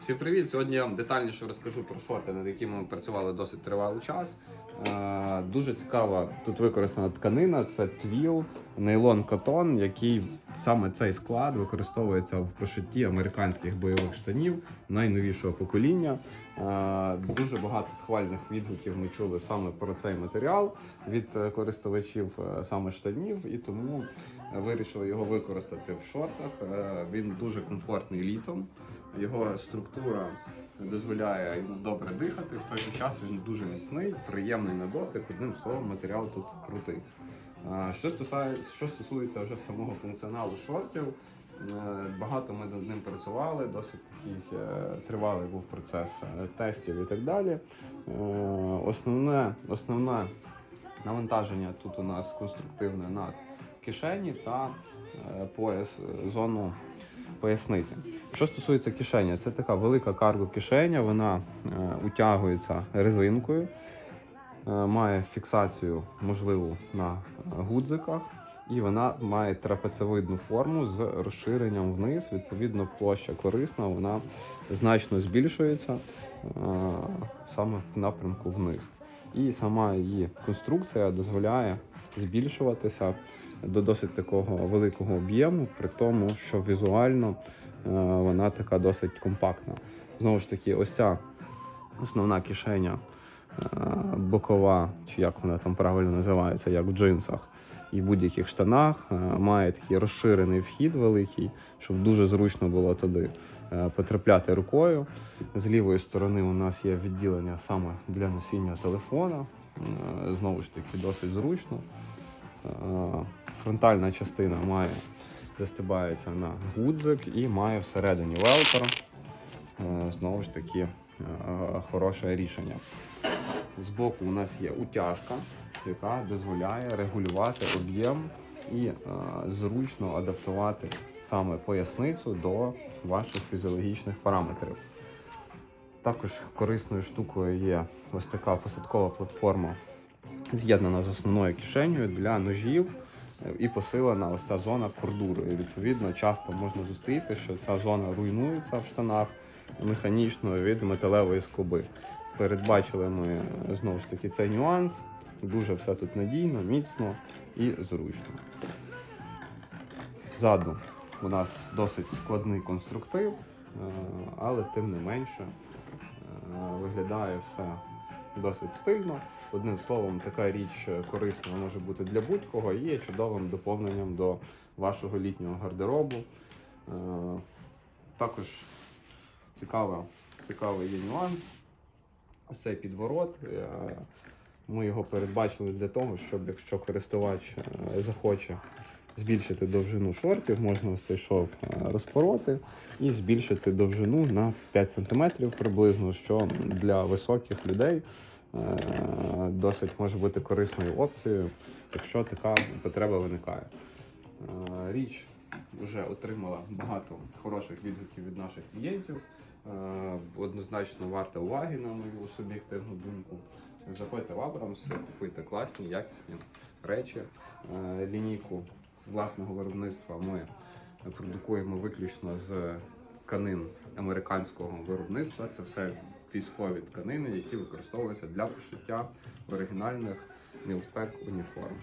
Всім привіт! Сьогодні я вам детальніше розкажу про шорти, над якими ми працювали досить тривалий час. Е, Дуже цікава тут використана тканина. Це твіл, нейлон котон, який саме цей склад використовується в пошитті американських бойових штанів найновішого покоління. Е, Дуже багато схвальних відгуків ми чули саме про цей матеріал від е, користувачів е, саме штанів, і тому вирішили його використати в шортах. Він дуже комфортний літом. Його структура дозволяє йому добре дихати. В той же час він дуже міцний, приємний на дотик. Одним словом, матеріал тут крутий. Що стосується, що стосується вже самого функціоналу шортів, е, багато ми над ним працювали, досить такий е, тривалий був процес е, тестів і так далі. Основне, основне навантаження тут у нас конструктивне на кишені та пояс, зону поясниці. Що стосується кишені, це така велика карго кишеня, вона е, утягується резинкою, е, має фіксацію можливу на гудзиках, і вона має трапецевидну форму з розширенням вниз. Відповідно, площа корисна, вона значно збільшується е, саме в напрямку вниз. І сама її конструкція дозволяє збільшуватися до досить такого великого об'єму, при тому, що візуально е, вона така досить компактна. Знову ж таки, ось ця основна кишеня е, бокова, чи як вона там правильно називається, як в джинсах. І в будь-яких штанах е, має такий розширений вхід великий, щоб дуже зручно було туди потрапляти рукою. З лівої сторони у нас є відділення саме для носіння телефона. Знову ж таки, досить зручно. Е, Фронтальна частина має застибається на гудзик і має всередині велкро. Е, Знову ж таки, е, хороше рішення. Збоку у нас є утяжка, яка дозволяє регулювати об'єм і зручно адаптувати саме поясницю до ваших фізіологічних параметрів. Також корисною штукою є ось така посадкова платформа, з'єднана з основною кишенею для ножів е, і посилена ось ця зона кордуру. І відповідно часто можна зустріти, що ця зона руйнується в штанах механічно від металевої скоби. Передбачили ми е, знову ж таки цей нюанс. Дуже все тут надійно, міцно і зручно. Ззаду у нас досить складний конструктив, е, але тим не менше виглядає все досить стильно. Одним словом, така річ е, корисна може бути для будь-кого і є чудовим доповненням до вашого літнього гардеробу. Е, Також цікава, цікавий є нюанс. Цей підворот. е, Ми його передбачили для того, щоб якщо користувач захоче збільшити довжину шортів, можна ось цей шов е, розпороти і збільшити довжину на 5 см приблизно, що для високих людей е, досить може бути корисною опцією, якщо така потреба виникає. Е, Річ вже отримала багато хороших відгуків від наших клієнтів. Однозначно варта уваги, на мою суб'єктивну думку. Заходьте в Абрамс, купуйте класні, якісні речі. Лінійку власного виробництва ми продукуємо виключно з тканин американського виробництва. Це все військові тканини, які використовуються для пошиття оригінальних мілспек уніформ.